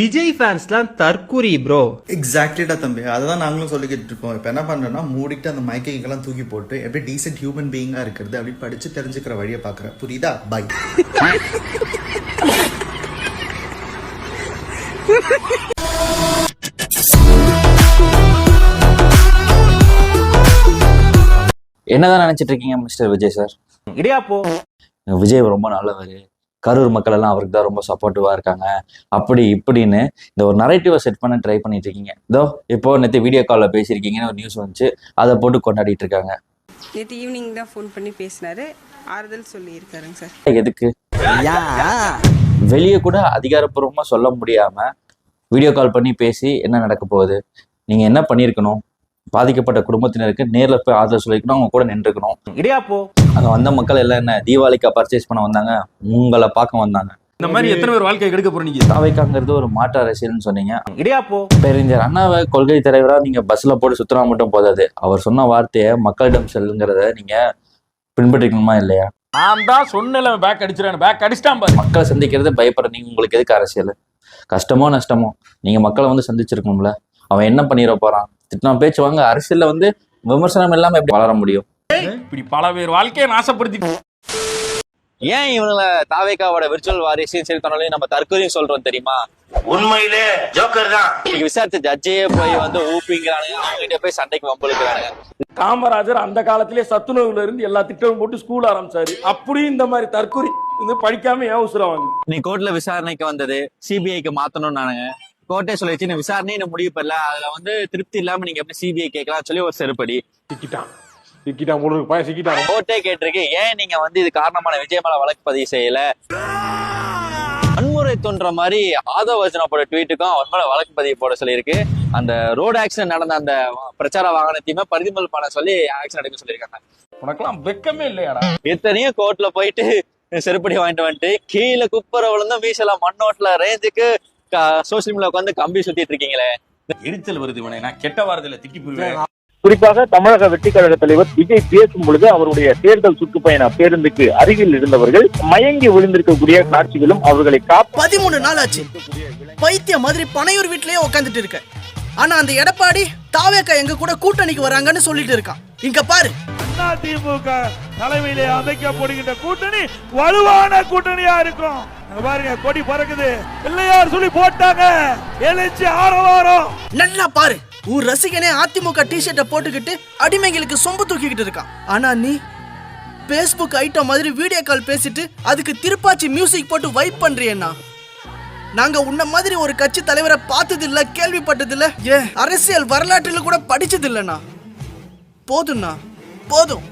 Vijay ஃபேன்ஸ்லாம் தற்குறி bro எக்ஸாக்ட்லிடா தம்பி. அதை தான் நாங்களும் சொல்லிக்கிட்டு இருக்கோம் இப்போ என்ன பண்றோம்னா மூடிட்டு அந்த மைக்கைக்கெல்லாம் தூக்கி போட்டு எப்படி டீசென்ட் ஹியூமன் பீயிங்கா இருக்கிறது அப்படி படிச்சு தெரிஞ்சுக்கிற வழியை பார்க்குறேன். புரியுதா? பை என்னதான் நினைச்சிட்டு இருக்கீங்க மிஸ்டர் விஜய் சார் இடியாப்போ? விஜய் ரொம்ப நல்லவர். கரூர் மக்கள் எல்லாம் அவருக்கு தான் ரொம்ப சப்போர்ட்டிவா இருக்காங்க. அப்படி இப்படின்னு இந்த ஒரு நரேட்டிவை செட் பண்ண ட்ரை பண்ணிட்டு இருக்கீங்க. இதோ இப்போ நேற்று வீடியோ காலில் பேசியிருக்கீங்கன்னு ஒரு நியூஸ் வந்துச்சு. அதை போட்டு கொண்டாடிட்டு இருக்காங்க. நேற்று ஈவினிங் தான் ஃபோன் பண்ணி பேசினாரு. ஆறுதல் சொல்லியிருக்காருங்க சார். எதுக்கு? வெளியே கூட அதிகாரப்பூர்வமா சொல்ல முடியாம வீடியோ கால் பண்ணி பேசி என்ன நடக்க போகுது? நீங்க என்ன பண்ணியிருக்கணும்? பாதிக்கப்பட்ட குடும்பத்தினருக்கு நேர்ல போய் ஆதரவு சொல்லியிருக்கணும் அவங்க கூட நின்றுக்கணும். இடியாப்போ அங்க வந்த மக்கள் எல்லாம் என்ன தீபாவளிக்கா பர்ச்சேஸ் பண்ண வந்தாங்க உங்களை பார்க்க வந்தாங்க. இந்த மாதிரி எத்தனை பேர் வாழ்க்கையை கெடுக்க போறீங்க? தாவைக்காங்கிறது ஒரு மாற்று அரசியல்னு சொன்னீங்க. இடியாப்போ பேரறிஞர் அண்ணாவை கொள்கை தலைவரா நீங்க பஸ்ல போட்டு சுத்தினா மட்டும் போதாது. அவர் சொன்ன வார்த்தையை மக்களிடம் செல்லுங்கிறத நீங்க பின்பற்றிக்கணுமா இல்லையா? நான் தான் சொன்னல பேக் அடிச்சிருக்கேன் பேக் அடிச்சிட்டான் மக்களை சந்திக்கிறது பயப்படுற நீங்க உங்களுக்கு எதுக்கு அரசியல்? கஷ்டமோ நஷ்டமோ நீங்க மக்களை வந்து சந்திச்சிருக்கணும்ல. அவன் என்ன பண்ணிட போறான்? திட்டம் பேச்சு வாங்க அரசியல்ல வந்து விமர்சனம் இல்லாம எப்படி வளர முடியும்? இப்படி பல பேர் வாழ்க்கையை நாசப்படுத்தி ஏன் இவங்கள தாவேக்காவோட விர்ச்சுவல் வாரிசையும் சரி தன்னாலையும் நம்ம தற்கொலையும் சொல்றோம் தெரியுமா? உண்மையிலே ஜோக்கர் தான். இன்னைக்கு விசாரிச்ச ஜட்ஜையே போய் வந்து ஊப்பிங்கிறானுங்க. அவங்ககிட்ட போய் சண்டைக்கு வம்பளுக்குறானுங்க காமராஜர் அந்த காலத்திலே சத்துணவுல இருந்து எல்லா திட்டமும் போட்டு ஸ்கூல் ஆரம்பிச்சாரு. அப்படியும் இந்த மாதிரி தற்கொலை இது படிக்காம ஏன் உசுரம் வாங்க நீ கோர்ட்ல விசாரணைக்கு வந்தது சிபிஐக்கு மாத்தணும் நானுங்க கோர்ட்டே சொல்லிச்சு நீ விசாரணை இன்னும் முடிவு பண்ணல. அதுல வந்து திருப்தி இல்லாம நீங்க எப்படி சிபிஐ கேட்கலாம்? சொல்லி ஒரு செருப்படி. சிக்கிட்டான். சிக்கிட்டான் போல பையன் சிக்கிட்டான். கோர்ட்டே கேட்டிருக்கு ஏன் நீங்க வந்து இது காரணமான விஜய் மேல வழக்கு பதிவு செய்யல? வன்முறை தோன்ற மாதிரி ஆதவ வர்ஜனாவோட ட்வீட்டுக்கும் அவன் மேல வழக்கு பதிவு போட சொல்லியிருக்கு. அந்த ரோடு ஆக்சிடென்ட் நடந்த அந்த பிரச்சார வாகனத்தையுமே பரிதிமல் பண்ண சொல்லி ஆக்ஷன் எடுக்க சொல்லியிருக்காங்க. உனக்கெல்லாம் வெக்கமே இல்லையாடா. எத்தனையோ கோர்ட்ல போயிட்டு செருப்படி வாங்கிட்டு வந்துட்டு கீழே குப்புற விழுந்தும் வீசல மண்ணோட்ல ரேஞ்சுக்கு சோசியல் மீடியா உட்காந்து கம்பி சுத்திட்டு இருக்கீங்களே. எரிச்சல் வருது இவனை. நான் கெட்ட வாரத்துல திக்கி போயிருவேன் குறிப்பாக தமிழக வெற்றி கழக தலைவர் விஜய் பேசும் பொழுது அவருடைய தேர்தல் சுற்றுப்பயண பேருந்துக்கு அருகில் இருந்தவர்கள் மயங்கி விழுந்திருக்கக்கூடிய காட்சிகளும் அவர்களை காப்ப பதிமூணு நாள் ஆச்சு பைத்திய மாதிரி பனையூர் வீட்லயே உட்காந்துட்டு இருக்க. ஆனா அந்த எடப்பாடி தாவேக்கா எங்க கூட கூட்டணிக்கு வராங்கன்னு சொல்லிட்டு இருக்கான். இங்க பாரு. அதிமுக தலைமையிலே அமைக்கப்படுகின்ற கூட்டணி வலுவான கூட்டணியா இருக்கும். அங்க பாருங்க கொடி பறக்குது. பிள்ளையார் சொல்லி போட்டாங்க. எழுச்சி ஆரவாரம். நல்லா பாரு. உன் ரசிகனே அதிமுக டிஷர்ட்டை போட்டுக்கிட்டு அடிமைகளுக்கு சொம்பு தூக்கிக்கிட்டு இருக்கான். ஆனா நீ பேஸ்புக் ஐட்டம் மாதிரி வீடியோ கால் பேசிட்டு அதுக்கு திருப்பாச்சி மியூசிக் போட்டு வைப் பண்றியண்ணா. நாங்க உன்ன மாதிரி ஒரு கட்சி தலைவரை பார்த்தது இல்ல கேள்விப்பட்டது இல்ல ஏ அரசியல் வரலாற்றில் கூட படிச்சது இல்லண்ணா போதும்ண்ணா போதும்.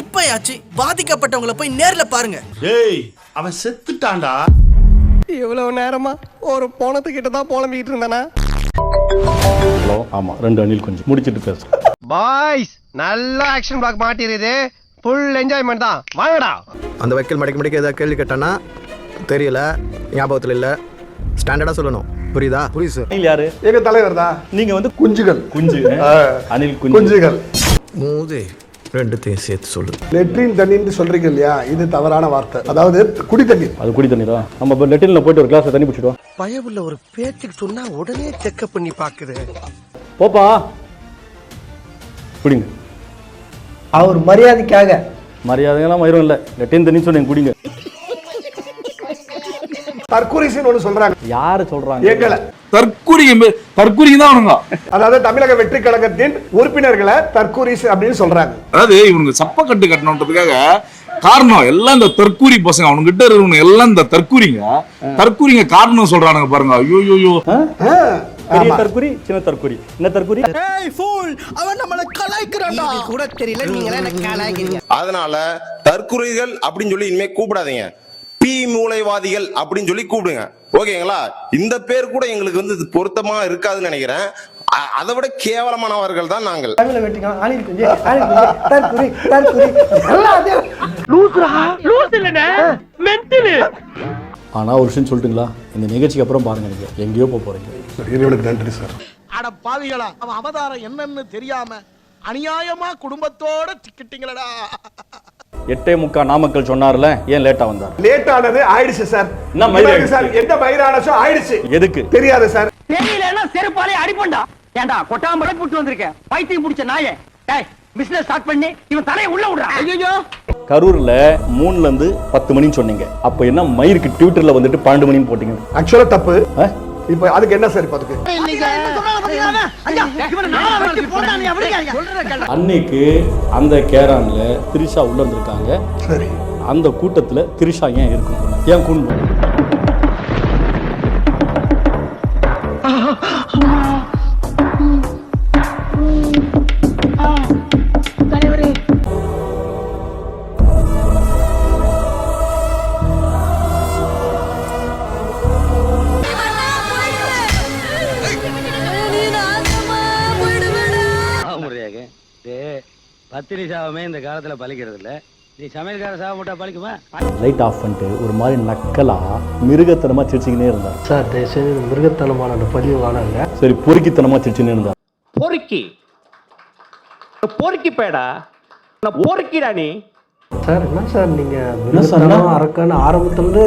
இப்பயாச்சு பாதிக்கப்பட்டவங்கள போய் நேர்ல பாருங்க. டேய் அவன் செத்துட்டான்டா. இவ்வளவு நேரமா ஒரு போனத்துக்கிட்ட தான் புலம்பிக்கிட்டு இருந்தானா? ஹலோ ஆமா ரெண்டு அணில் கொஞ்சம். முடிச்சிட்டு பேசுறேன். பாய்ஸ் நல்ல ஆக்ஷன் பிளாக் மாட்டிருது ஃபுல் என்ஜாய்மெண்ட் தான். வாங்கடா. அந்த வக்கீல் மடக்க மடக்க ஏதாவது கேள்வி கேட்டானா? தெரியல ஞாபகத்தில் இல்லை. ஸ்டாண்டர்டாக சொல்லணும். புரியுதா? புரியுது சார் யாரு? எங்க தலைவர் தான் நீங்க வந்து குஞ்சுகள். குஞ்சு அணில் குஞ்சு. குஞ்சுகள். மூதே ரெண்டுத்தையும் சேர்த்து சொல்லு. லெட்ரின் தண்ணின்னு சொல்றீங்க இல்லையா? இது தவறான வார்த்தை. அதாவது குடி தண்ணீர். அது குடி தண்ணீரா? நம்ம இப்போ லெட்டின்ல போயிட்டு ஒரு கிளாஸ் தண்ணி பிடிச்சிட்டு வா. பயவுள்ள ஒரு பேச்சுக்கு சொன்னா உடனே செக்அப் பண்ணி பாக்குது. போப்பா. குடிங்க. அவர் மரியாதைக்காக. மரியாதைலாம் மயிரும் இல்லை. லெட்டின் தண்ணி சொன்னேன் குடிங்க. தற்கொலைசின்னு ஒண்ணு சொல்றாங்க. யாரு சொல்றாங்க? எங்களை தற்கூரி தற்கூரி தான் அவனுங்க அதாவது தமிழக வெற்றி கழகத்தின் உறுப்பினர்களை தற்கூரிஸ் அப்படின்னு சொல்றாங்க. அதாவது இவனுக்கு சப்பக்கட்டு கட்டணுன்றதுக்காக காரணம் எல்லாம் இந்த தற்கூரி பசங்க அவனுங்கிட்ட இருக்கவங்க எல்லாம் இந்த தற்கூரிங்க. தற்கூரிங்க காரணம் சொல்றானுங்க பாருங்க. ஐயோ ஐயோ பெரிய தற்குறி சின்ன தற்குறி என்ன தற்குறி ஏய் ஃபூல் அவன் நம்மள கலாய்க்கிறான்டா. கூட தெரியல நீங்களே எனக்கு கலாய்க்கிறீங்க. அதனால தற்குறிகள் அப்படின்னு சொல்லி இனிமே கூப்பிடாதீங்க. பி மூளைவாதிகள் அப்படின்னு சொல்லி கூப்பிடுங்க. ஓகேங்களா? இந்த பேர் கூட எங்களுக்கு வந்து பொருத்தமா இருக்காதுன்னு நினைக்கிறேன். அதை விட கேவலமானவர்கள் தான் நாங்கள். ஆனா ஒரு விஷயம் சொல்லட்டுங்களா? இந்த நிகழ்ச்சிக்கு அப்புறம் பாருங்க நீங்க. எங்கேயோ போக போறீங்க. நன்றி சார். அட பாவிகளா அவன் அவதாரம் என்னன்னு தெரியாம அநியாயமா குடும்பத்தோட சிக்கிட்டீங்களடா எட்டே முக்கா நாமக்கல் சொன்னார்ல ஏன் லேட்டா வந்தார்? லேட் ஆனது ஆயிடுச்சு சார் என்ன ஆயிடுச்சு? சார் எந்த மயிரானசோ ஆயிடுச்சு. எதுக்கு? தெரியாது சார் தெரியலன்னா செருப்பாலே அடிப்பண்டா ஏண்டா கொட்டாம்பளை புட்டு வந்திருக்கேன். பைத்தியம் பிடிச்ச நாயே. டேய் பிசினஸ் ஸ்டார்ட் பண்ணி இவன் தலையை உள்ள விடுறான். ஐயோ கரூர்ல மூணுல இருந்து பத்து மணின்னு சொன்னீங்க. அப்ப என்ன மயிருக்கு ட்விட்டர்ல வந்துட்டு பன்னெண்டு மணின்னு போட்டீங்க? ஆக்சுவலா தப்பு? இப்போ அதுக்கு என்ன சார் இப்போ அதுக்கு? அன்னைக்கு அந்த கேரான்ல திரிஷா உள்ள இருந்திருக்காங்க சரி. அந்த கூட்டத்துல திரிஷா ஏன் இருக்கும்? ஏன் கூண்டு பத்திரி சாவமே இந்த காலத்துல பலிக்கிறது இல்ல நீ சமையல்கார சாவ போட்டா பலிக்குமா லைட் ஆஃப் பண்ணிட்டு ஒரு மாதிரி நக்கலா மிருகத்தனமா சிரிச்சுக்கினே இருந்தார் சார் தயவுசெய்து மிருகத்தனமான அந்த பதிவு வாழங்க சரி பொறுக்கித்தனமா சிரிச்சுக்கினே இருந்தார் பொறுக்கி. பொறுக்கி பேடா பொறுக்கிடா நீ. சார் என்ன சார் நீங்க என்ன சார்? மிருகத்தனம் அரக்கான்னு ஆரம்பத்துலேருந்து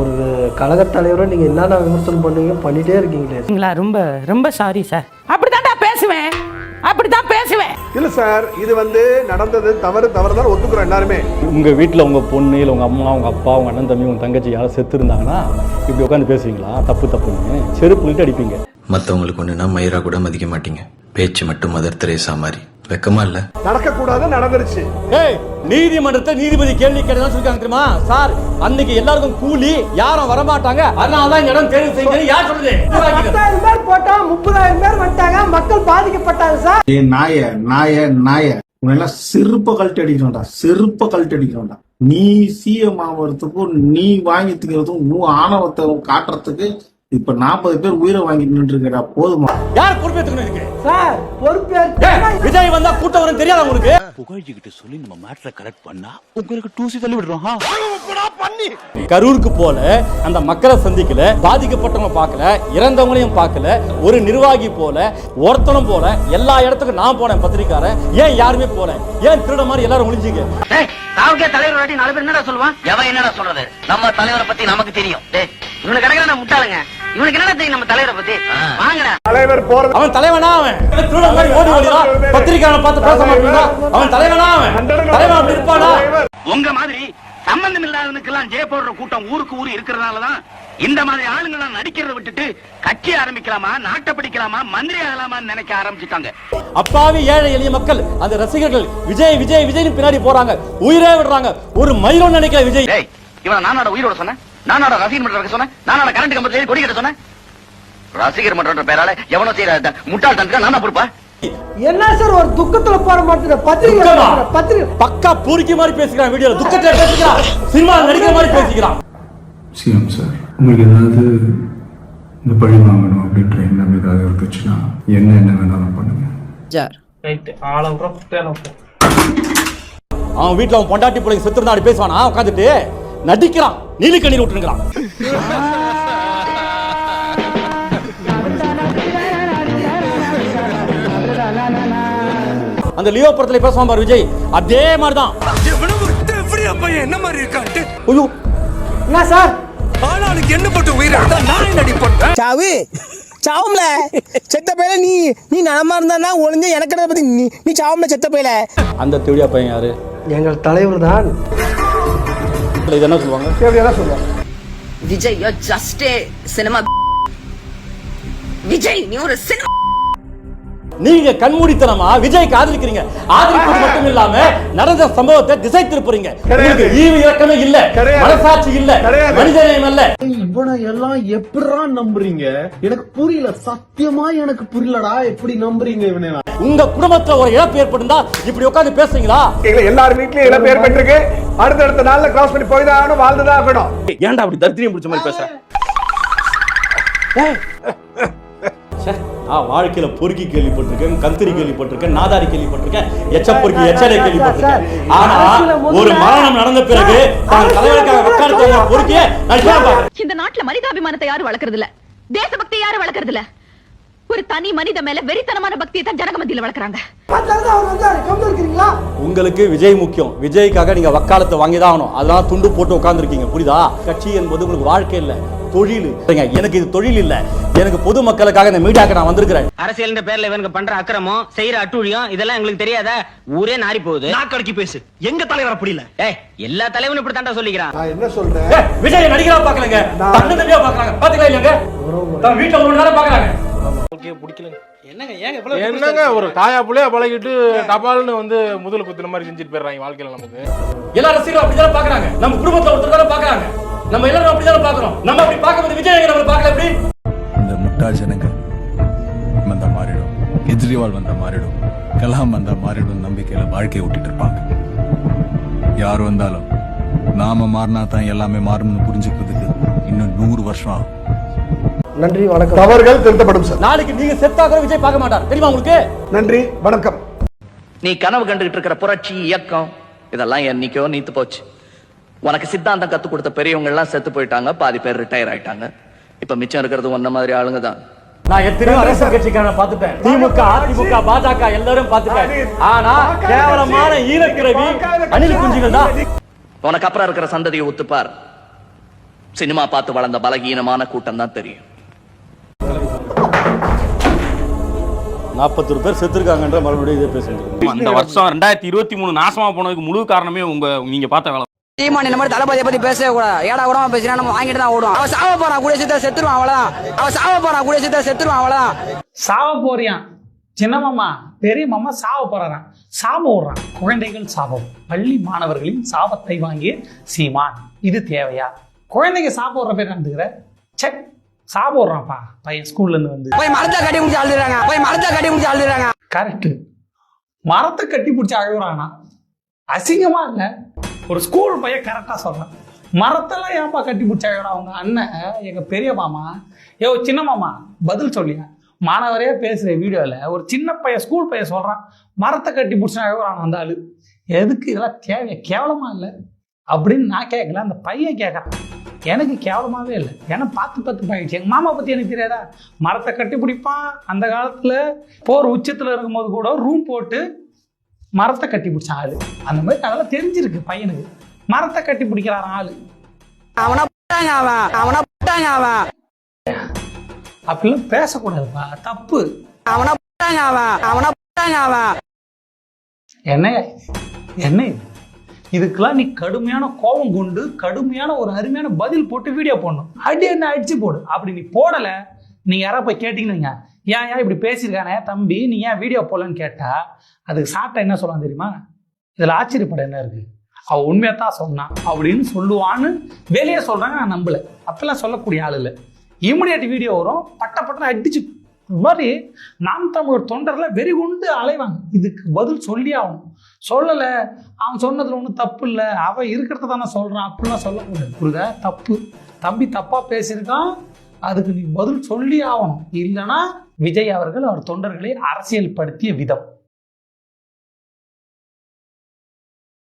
ஒரு கழகத் தலைவரை நீங்க என்னென்ன விமர்சனம் பண்ணுவீங்க? பண்ணிட்டே இருக்கீங்களே. ரொம்ப ரொம்ப சாரி சார் அப்படித்தான்டா பேசுவேன். அப்படித்தான் பேசுவேன். இல்ல சார் இது வந்து நடந்தது தவறு தவறு தான் ஒத்துக்கிறோம் எல்லாருமே. உங்க வீட்ல உங்க பொண்ணு இல்ல உங்க அம்மா உங்க அப்பா உங்க அண்ணன் தம்பி உங்க தங்கச்சி யாரும் செத்து இருந்தாங்கன்னா இப்படி உட்காந்து பேசுவீங்களா? தப்பு தப்புன்னு செருப்பு அடிப்பீங்க. மற்றவங்களுக்கு ஒன்றுனா மயிரா கூட மதிக்க மாட்டீங்க. பேச்சு மட்டும் மதர் தெரேசா மாதிரி. வெக்கமா இல்லை. நடக்கக்கூடாது நடந்துருச்சு. ஏய் நீதிமன்றத்தை நீதிபதி கேள்வி கேட்டதா சொல்லிருக்காங்க தெரியுமா? சார் அன்னைக்கு எல்லாருக்கும் கூலி யாரும் வரமாட்டாங்க. அதனால தான் இந்த இடம் தேர்வு செய்யுங்க யார் சொல்லுது? பத்தாயிரம் பேர் போட்டா முப்பதாயிரம் பேர் வந்துட்டாங்க. மக்கள் பாதிக்கப்பட்டாங்க சார். நாய நாய நாய. உன்னெல்லாம் செருப்ப கழட்டி அடிக்கணும்டா செருப்ப கழட்டி அடிக்கணும்டா நீ சிஎம் ஆகிறதுக்கும் நீ வாங்கி திங்கிறதுக்கும் உன் ஆணவத்தை காட்டுறதுக்கு இப்ப நாற்பது பேர் உயிரை வாங்கிட்டு நின்றுருக்கா போதுமா? யார் பொறுப்பேற்றுக்கணும் இதுக்கு? சார் பொறுப்பேற்க விஜய் வந்தா கூட்டம் வரும் தெரியாதா உங்களுக்கு? புகழ்ச்சிக்கிட்ட சொல்லி நம்ம மேட்ரை கரெக்ட் பண்ணா உங்களுக்கு டூசி தள்ளி விடுறோம் கரூருக்கு போல அந்த மக்களை சந்திக்கல பாதிக்கப்பட்டவங்க பார்க்கல இறந்தவங்களையும் பார்க்கல ஒரு நிர்வாகி போல ஒருத்தனும் போல எல்லா இடத்துக்கும் நான் போனேன் பத்திரிக்காரன் ஏன் யாருமே போல? ஏன் திருட மாதிரி எல்லாரும் ஒளிஞ்சிங்க? சாவுக்கே தலைவர் நாலு பேர் என்னடா சொல்லுவான்? எவன் என்னடா சொல்றது? நம்ம தலைவரை பத்தி நமக்கு தெரியும். டேய் இவனுக்கு கிடைக்கிற முட்டாளுங்க. இவனுக்கு என்னடா தெரியும் நம்ம தலைவரை பத்தி? வாங்கடா. தலைவர் போறது அவன் தலைவனா அவன். திருட மாதிரி ஓடி ஓடிதான் பத்திரிக்காரனை பார்த்து பேச மாட்டீங்களா? அவன் தலைவனா அவன். தலைவன் அப்படி இருப்பானா? உங்க மாதிரி சம்பந்தம் இல்லாதவனுக்கெல்லாம் ஜெய போடுற கூட்டம் ஊருக்கு ஊர் இருக்கிறதுனாலதான் இந்த மாதிரி ஆளுங்கெல்லாம் நடிக்கிறத விட்டுட்டு கட்சி ஆரம்பிக்கலாமா நாட்டை பிடிக்கலாமா மந்திரி ஆகலாமான்னு நினைக்க ஆரம்பிச்சுட்டாங்க. அப்பாவி ஏழை எளிய மக்கள் அந்த ரசிகர்கள் விஜய் விஜய் விஜய்னு பின்னாடி போறாங்க. உயிரே விடுறாங்க. ஒரு மயிலும் நினைக்கல விஜய். இவன் நானோட உயிரோட சொன்னேன். நானோட ரசிகர் மன்றம் சொன்னேன். நானோட கரண்ட் கம்பெனி கொடி கட்ட சொன்னேன். ரசிகர் மன்றன்ற பேரால எவனோ செய்யற முட்டாள் தனக்கு நானா பொறுப்பா? என்ன சார் ஒரு துக்கத்துல போற மாட்டேங்க துக்கமா? பத்திரிகை பத்திரிகை பக்கா பூரிக்கை மாதிரி பேசுகிறான் வீடியோல. துக்கத்தை பேசுகிறான் சினிமா நடிக்கிற மாதிரி பேசிக்கிறான். சிஎம் சார் உங்களுக்கு ஏதாவது இந்த பழி வாங்கணும் அப்படின்ற எண்ணம் ஏதாவது இருந்துச்சுன்னா என்ன என்ன வேணாலும் பண்ணுங்க. அவன் வீட்டுல அவன் பொண்டாட்டி பிள்ளைங்க செத்துருந்தா அப்படி பேசுவானா? உட்காந்துட்டு நடிக்கிறான். நீலி கண்ணீர் விட்டுருக்கிறான் அந்த லியோ படத்துல பேசுவான் பாரு விஜய். அதே மாதிரிதான். என்ன மாதிரி இருக்கான்ட்டு ஐயோ. என்ன சார்? ஆளாளுக்கு என்ன போட்டு உயிரை எடுத்தா நான் என்ன பண்ணேன் சாவு. சாவும்ல. செத்த பையல நீ நீ நலமா இருந்தா ஒளிஞ்ச எனக்கு பத்தி நீ நீ சாவும்ல செத்த பையல. அந்த திருடியா பையன் யாரு? எங்கள் தலைவர் தான் இது என்ன சொல்லுவாங்க? எப்படியெல்லாம் சொல்லுவாங்க? Vijay yo just cinema Vijay நீ ஒரு சினிமா நீங்க கண்மூடித்தனமா விஜய்க்கு ஆதரிக்கிறீங்க. ஆதரிப்பது மட்டும் இல்லாம நடந்த சம்பவத்தை திசை திருப்புறீங்க உங்களுக்கு ஈவு இறக்கமே இல்ல. மனசாட்சி இல்ல. மனிதநேயம் இல்ல இவனை எல்லாம் எப்படிடா நம்புறீங்க? எனக்கு புரியல. சத்தியமா எனக்கு புரியலடா. எப்படி நம்புறீங்க இவனை உங்க குடும்பத்துல ஒரு இழப்பு ஏற்பட்டிருந்தா இப்படி உட்கார்ந்து பேசுறீங்களா? எல்லார் வீட்லயும் இளம் பேர் பெற்றிருக்கு அடுத்தடுத்த நாள்ல கிராஸ் பண்ணி போய் தான் ஆகணும் வாழ்ந்துதான் ஆகணும். ஏன்டா அப்படி தரித்திரியம் பிடிச்ச மாதிரி பேசுற? ச்சே, நான் வாழ்க்கையில பொறுக்கி கேள்விப்பட்டிருக்கேன் கத்திரி கேள்விப்பட்டிருக்கேன் நாதாரி கேள்விப்பட்டிருக்கேன் எச்ச பொறுக்கி எச்சலை கேள்விப்பட்டிருக்கேன். ஆனா ஒரு மரணம் நடந்த பிறகு தான் தலைவருக்காக வக்காலத்து பொறுக்கிய இந்த நாட்டுல மனிதாபிமானத்தை யாரும் வளர்க்கறது இல்ல தேசபக்தி யாரும் வளர்க்கறது இல்ல ஒரு தனி மனித மேல வெறித்தனமான பக்தியை தான் ஜனக மத்தியில வளர்க்குறாங்க. உங்களுக்கு விஜய் முக்கியம். விஜய்க்காக நீங்க வக்காலத்தை வாங்கி தான் ஆகணும். அதெல்லாம் துண்டு போட்டு உட்காந்துருக்கீங்க புரியுதா? கட்சி என்பது உங்களுக்கு வாழ்க்கை இல்ல தொழில். இல்லைங்க, எனக்கு இது தொழில் இல்ல. எனக்கு பொதுமக்களுக்காக இந்த மீடியாக்கு நான் வந்திருக்கிறேன். அரசியல் பேர்ல இவனுக்கு பண்ற அக்கிரமம் செய்யற அட்டூழியம் இதெல்லாம் எங்களுக்கு தெரியாத? ஊரே நாரி போகுது. நாக்கடிக்கு பேசு. எங்க தலைவர் அப்படி இல்ல? ஏய் எல்லா தலைவனும் இப்படி தாண்டா சொல்லிக்கிறான். நான் என்ன சொல்றேன்? விஜய் நடிகரா பாக்கலங்க தன்ன தனியா பாக்குறாங்க பாத்தீங்களா இல்லையாங்க தன் வீட்டுல ஒரு நேரம் பாக்குறாங்க என்னங்க ஏங்க இவ்வளவு என்னங்க ஒரு தாயா புள்ளையா பழகிட்டு டபால்னு வந்து முதல் குத்துன மாதிரி செஞ்சுட்டு போயிடுறாங்க வாழ்க்கையில நமக்கு. எல்லா ரசிகர்களும் அப்படிதான் பாக்குறாங்க? நம்ம குடும்பத்துல ஒருத்தர் தானே பாக்குறாங்க? நம்ம எல்லாரும் அப்படிதான் பாக்குறோம்? நம்ம அப்படி பார்க்கும்போது விஜய் நம்ம பார்க்கல எப்படி? இந்த முட்டாள் ஜனங்க வந்தா மாறிடும். கெஜ்ரிவால் வந்தா மாறிடும். கலாம் வந்தா மாறிடும் நம்பிக்கையில வாழ்க்கையை விட்டுட்டு இருப்பாங்க. யார் வந்தாலும் நாம மாறினா தான் எல்லாமே மாறும்னு புரிஞ்சுக்கிறதுக்கு இன்னும் நூறு வருஷம் ஆகும். நன்றி வணக்கம். தவறுகள் திருத்தப்படும் சார். நாளைக்கு நீங்க செத்தா கூட விஜய் பார்க்க மாட்டார். தெரியுமா உங்களுக்கு? நன்றி வணக்கம். நீ கனவு கண்டுகிட்டு இருக்கிற புரட்சி இயக்கம் இதெல்லாம் என்னைக்கோ நீத்து போச்சு. உனக்கு சித்தாந்தம் கத்து கொடுத்த பெரியவங்க எல்லாம் செத்து போயிட்டாங்க பாதி பேர் ரிட்டையர் ஆயிட்டாங்க. இப்ப மிச்சம் இருக்கிறது ஒன்ன மாதிரி ஆளுங்க தான். நான் எத்தனையோ அரசியல் கட்சிக்கான பார்த்துட்டேன் திமுக அதிமுக பாஜக எல்லாரும் பார்த்துட்டேன் ஆனா கேவலமான ஈரக்கிரவி அணில் குஞ்சுகள் தான். உனக்கு அப்புறம் இருக்கிற சந்ததியை ஒத்துப்பார். சினிமா பார்த்து வளர்ந்த பலகீனமான கூட்டம் தான் தெரியும். நாற்பத்தொரு பேர் செத்துருக்காங்கன்ற மறுபடியும் இதே பேசுங்க அந்த வருஷம் ரெண்டாயிரத்தி இருபத்தி மூணு நாசமா போனதுக்கு முழு காரணமே உங்க நீங்க பார்த்த வேலை. சீமான் இந்த மாதிரி தளபதியை பத்தி பேசவே கூடாது. ஏடா கூட பேசினா நம்ம வாங்கிட்டு தான் ஓடும் அவன் சாவ போறான் கூட சித்த செத்துருவான் அவ்வளவுதான். அவன் சாவ போறான் கூட சித்த செத்துருவான் அவ்வளவுதான். சாவ போறியான் சின்ன மாமா பெரிய மாமா சாவ போறாராம். சாப விடுறான் குழந்தைகள் சாபம். பள்ளி மாணவர்களின் சாபத்தை வாங்கிய சீமான். இது தேவையா? குழந்தைங்க சாப விடுற பேர் நடந்துக்கிற செக். சாப விடுறான்ப்பா பையன் ஸ்கூல்ல இருந்து வந்து. போய் மரத்தை கட்டி முடிச்சு அழுதுறாங்க. போய் மரத்தை கட்டி முடிச்சு அழுதுறாங்க. கரெக்ட் மரத்தை கட்டி பிடிச்சி அழுகுறானா? அசிங்கமா இல்ல? ஒரு ஸ்கூல் பையன் கரெக்டா சொல்றேன். மரத்தெல்லாம் ஏன்பா கட்டி பிடிச்சி அழுகுறான் அவங்க அண்ணன் எங்க பெரிய மாமா. ஏ சின்ன மாமா பதில் சொல்லியா? மாணவரே பேசுற வீடியோல ஒரு சின்ன பையன் ஸ்கூல் பையன் சொல்றான் மரத்தை கட்டி பிடிச்சி அழுகுறான் அந்த ஆளு. எதுக்கு இதெல்லாம் தேவை? கேவலமா இல்லை? அப்படின்னு நான் கேட்கல அந்த பையன் கேட்கறான் எனக்கு கேவலமாவே இல்லை. ஏன்னா பார்த்து பார்த்து பழகிடுச்சு. எங்கள் மாமா பற்றி எனக்கு தெரியாதா? மரத்தை கட்டி பிடிப்பான். அந்த காலத்தில் போர் உச்சத்தில் இருக்கும்போது கூட ரூம் போட்டு மரத்தை கட்டி பிடிச்சான் ஆளு. அந்த மாதிரி அதெல்லாம் தெரிஞ்சிருக்கு பையனுக்கு. மரத்தை கட்டி பிடிக்கிறான் ஆளு. அவனா அவன். அவனா அவன். அப்படிலாம் பேசக்கூடாதுப்பா. தப்பு. அவனா அவன். அவனா அவன். என்ன என்ன இது இதுக்கெல்லாம் நீ கடுமையான கோபம் கொண்டு கடுமையான ஒரு அருமையான பதில் போட்டு வீடியோ போடணும். அடி என்ன அடிச்சு போடு. அப்படி நீ போடலை நீ யாரா போய் கேட்டீங்கன்னு ஏன் ஏன் இப்படி பேசியிருக்கானே? தம்பி நீ ஏன் வீடியோ போடலன்னு கேட்டா அதுக்கு சாப்பிட்டா என்ன சொல்லலாம் தெரியுமா? இதில் ஆச்சரியப்பட என்ன இருக்கு? அவ உண்மையை தான் சொன்னான் அப்படின்னு சொல்லுவான்னு வெளியே சொல்றாங்க நான் நம்பல. அப்பெல்லாம் சொல்லக்கூடிய ஆள் இல்லை. இமிடியேட் வீடியோ வரும் பட்ட பட்டம் அடிச்சு இது மாதிரி நாம் தமிழர் தொண்டரில் வெறி கொண்டு அலைவாங்க. இதுக்கு பதில் சொல்லி ஆகணும். சொல்லலை. அவன் சொன்னதில் ஒன்றும் தப்பு இல்லை. அவன் இருக்கிறத தானே சொல்கிறான் அப்படிலாம் சொல்லக்கூடாது புரியுதா? தப்பு. தம்பி தப்பாக பேசியிருக்கான். அதுக்கு நீ பதில் சொல்லி ஆகணும். இல்லைன்னா விஜய் அவர்கள் அவர் தொண்டர்களை அரசியல் படுத்திய விதம்.